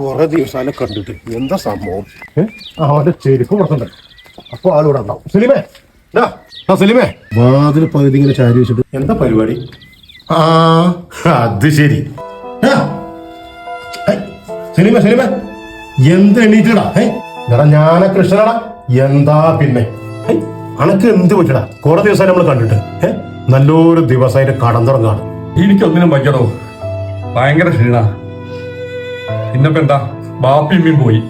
കുറെ ദിവസം കണ്ടിട്ട്. എന്താ സംഭവം? അവന്റെ ചെരുപ്പ് പുറത്തുണ്ട് അപ്പൊ ആളിവിടെ ഉണ്ടാവും. സലീമേ. ഡാ, ആ സലീമേ. വാതിൽ പകുതി ഇങ്ങനെ ചാരി വെച്ചിട്ട്. എന്താ പരിപാടി? ആ അത് ശരി. ഹൈ, സലീമേ സലീമേ. എന്ത് എണീറ്റടാ? എടാ ഞാന കൃഷ്ണടാ എന്താ പിന്നെ? ഹൈ, അനക്ക് എന്ത് പറ്റടാ? കുറെ ദിവസം നമ്മൾ കണ്ടിട്ട്. ഏ നല്ലൊരു ദിവസമായിട്ട് കടം തുടങ്ങാണ്. എനിക്കൊന്നിനും പറ്റണോ? ഭയങ്കര ക്ഷീണ. പിന്നപ്പോ എന്താ ബാപ്പിയമ്മയും പോയി.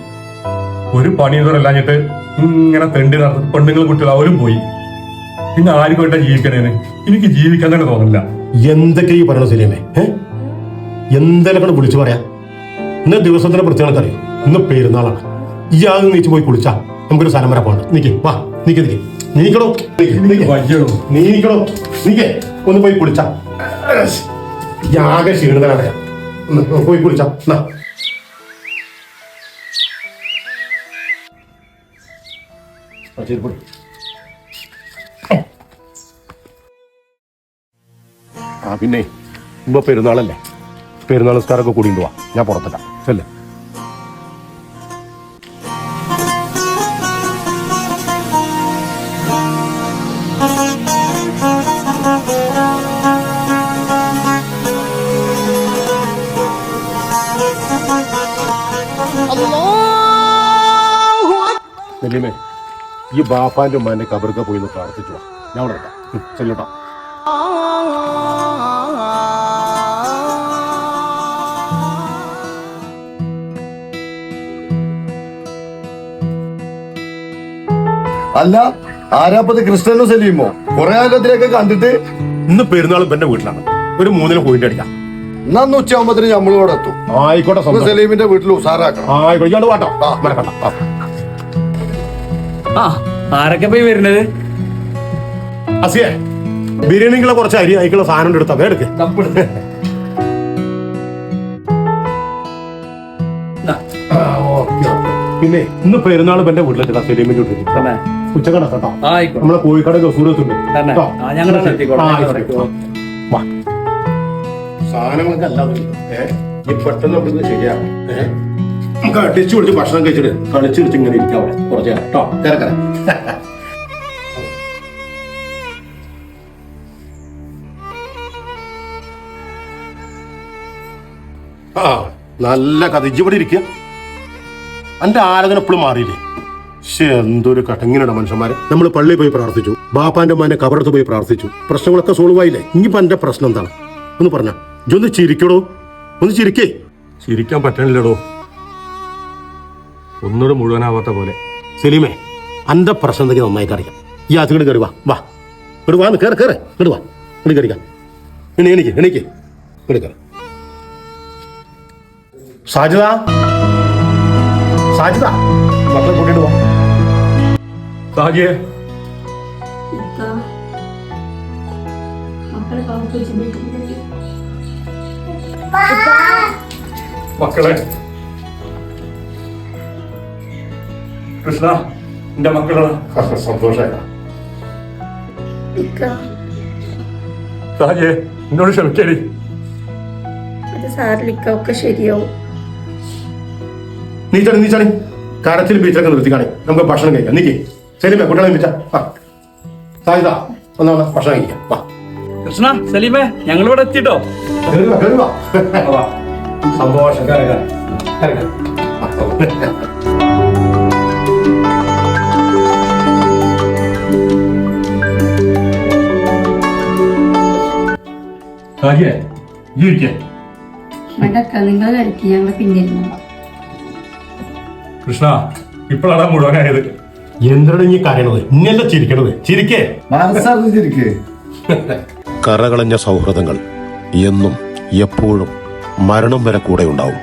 ഒരു പണി ഇതുവരെല്ലാഞ്ഞിട്ട് ഇങ്ങനെ തെണ്ടി നടത്തി പെണ്ണുങ്ങൾ കുട്ടികൾ അവരും പോയി. പിന്നെ വേണ്ട ജീവിക്കണേന് എനിക്ക് ജീവിക്കാൻ തന്നെ തോന്നില്ല എന്തൊക്കെ ഈ പറയണ സലീമേ എന്തെല്ലാം വിളിച്ചു പറയാ? ഇന്ന് ദിവസത്തിന്റെ പ്രത്യേകത അറിയാം ഇന്ന് പെരുന്നാളാണ് ഈ ആദ്യം നീച്ച് പോയി കുളിച്ചാ. നമുക്കൊരു സ്ഥലം വരെ പോകണ്ട. നിക്ക് വാ നീക്കി നീക്കി. നീക്കണോ നീക്കണോ നീക്കേ. ഒന്ന് പോയി കുളിച്ചാ. യാകെ ക്ഷീണിതനാണ് പോയി കുളിച്ചാ. ചെരുപ്പ് ആ പിന്നെ ഇപ്പൊ പെരുന്നാളല്ലേ? പെരുന്നാൾ നിസ്കാരമൊക്കെ കൂടിയിട്ട് വാ. ഞാൻ പുറത്തില്ല അല്ലേ നെല്ലിമേ. ഈ ബാപ്പാന്റെ ഉമ്മാന്റെ കബർക്ക് പോയി ഒന്ന് പ്രാർത്ഥിച്ചു. ഞാൻ അവിടെ. ചെല്ലോട്ടോ അല്ല ആരാപ്പത് ക്രിസ്ത്യനോ സലീമോ? കുറെ കാലത്തിലൊക്കെ കണ്ടിട്ട് ഇന്ന് പെരുന്നാളും എന്റെ വീട്ടിലാണ്. ഒരു മൂന്നിന് പോയിന്റ് അടിക്കാം. എന്നാ നമ്മൾ ഇവിടെ എത്തും. ആയിക്കോട്ടെ സലീമിന്റെ വീട്ടിൽ ഉസാറാക്കണം. ആയിക്കോട്ടെ ഇയാൾ വാട്ടോ. മറക്കണ്ട ആ. ആരൊക്കെ പോയി വരുന്നത്? അസിയ ബിരിയാണിക്കുള്ള കുറച്ച് അരി അയക്കുള്ള സാധനം എടുത്താ എടുക്ക. പിന്നെ ഇന്ന് പെരുന്നാൾ എന്റെ വീട്ടിലെത്താ സെലീമിന്റെ വീട്ടിൽ തന്നെ. ഉച്ചക്കട കേട്ടോ ആ, ആയിക്കോട്ടെ. നമ്മളെ കോഴിക്കട സൂരത്തുണ്ട് തന്നെ. ആ, ഞങ്ങൾ തന്നെ എത്തിക്കോളാം. വാ. സാധനങ്ങളൊക്കെ അല്ലാതെ പെട്ടെന്ന് ഏ? നമുക്ക് അടിച്ചു പിടിച്ച് ഭക്ഷണം കഴിച്ചിട്ട് കളിച്ചിടിച്ച് ഇങ്ങനെ ഇരിക്കാം അവിടെ. കുറച്ച് കേട്ടോ കിടക്കറ ആ നല്ല കഥ. ഇവിടെ ഇരിക്കുക എന്റെ ആരാധന എപ്പോഴും മാറിയില്ലേ? ശ്ശെ, എന്തൊരു കടങ്ങിനാണ് മനുഷ്യന്മാര്. നമ്മൾ പള്ളിയിൽ പോയി പ്രാർത്ഥിച്ചു. ബാപ്പാന്റെ മാനെ കബറത്ത് പോയി പ്രാർത്ഥിച്ചു. പ്രശ്നങ്ങളൊക്കെ സോൾവ് ആയില്ലേ? ഇനിയിപ്പോ എന്റെ പ്രശ്നം എന്താണ്? ഒന്ന് പറഞ്ഞ. ഇജൊന്ന് ചിരിക്കടോ. ഒന്ന് ചിരിക്കേ. ചിരിക്കാൻ പറ്റണില്ലടോ. ഒന്നുകൂടെ മുഴുവനാവാത്ത പോലെ. സലീമേ അന്റെ പ്രശ്നം എന്തെങ്കിലും നന്നായിട്ട് അറിയാം ഈ ആദ്യം കയറി വാ. വാ. ഇങ്ങോട്ട് വാ കയറി കയറി ഇങ്ങോട്ട് വാ. ഇങ്ങോട്ട് കയറിക്കാം എണീ എണീക്ക് എണീക്ക് ഇങ്ങോട്ട് കയറി സാജിത സാജിദ? മക്കളെ കൂട്ടിയിട്ട് വാ. സാജിയെ. മക്കളെ. കൃഷ്ണ എന്റെ മക്കളാണ് സന്തോഷമായി ഇക്ക, സാജിയെ എന്നോട് ക്ഷമിക്കടി. സാരില്ല നീ ഒക്കെ ശരിയാവും. നീച്ചാണി നീച്ചാണി കരച്ചിൽ ബീച്ചിലൊക്കെ നിർത്തി കാണി നമുക്ക് ഭക്ഷണം കഴിക്കാം. നീക്കി. സലീമേ കുട്ടികളെ വിളിച്ച. വാ. സാജിദ ഒന്ന് വന്ന് ഭക്ഷണം കഴിക്കാം. വാ. കൃഷ്ണ സലീമേ ഞങ്ങൾ ഇവിടെ എത്തിട്ടോ. സന്തോഷം. നിങ്ങൾ ഞങ്ങൾ കൃഷ്ണ ഇപ്പോഴാണ് മുഴുവനായത്. എന്തിനാണ് നീ കരയണത്? ഇന്നല്ല ചിരിക്കണത്? ചിരിക്കേ. ചിരിക്കേ. കറകളഞ്ഞ സൗഹൃദങ്ങൾ എന്നും എപ്പോഴും മരണം വരെ കൂടെ ഉണ്ടാവും